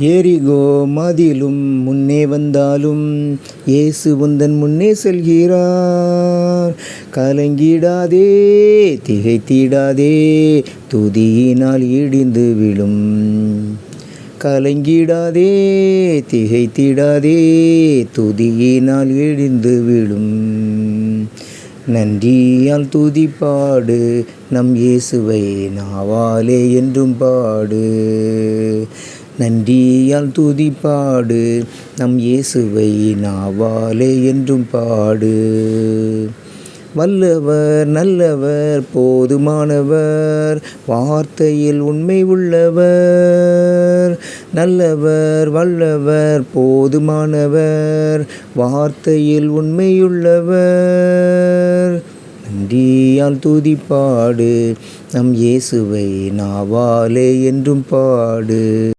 ஏரிகோ மதிலும் முன்னே வந்தாலும் இயேசு உந்தன் முன்னே செல்கிறார். கலங்கிடாதே திகைத்திடாதே துதியினால் இடிந்து விழும். கலங்கிடாதே திகைத்திடாதே துதியினால் இடிந்து விழும். நன்றியால் துதிப்பாடு நம் இயேசுவை நாவாலே என்றும் பாடு. நன்றியால் துதிப்பாடு நம் இயேசுவை நாவாலே என்றும் பாடு. வல்லவர் நல்லவர் போதுமானவர் வார்த்தையில் உண்மை உள்ளவர். நல்லவர் வல்லவர் போதுமானவர் வார்த்தையில் உண்மையுள்ளவர் நன்றியால் துதிப்பாடு நம் இயேசுவை நாவாலே என்றும் பாடு.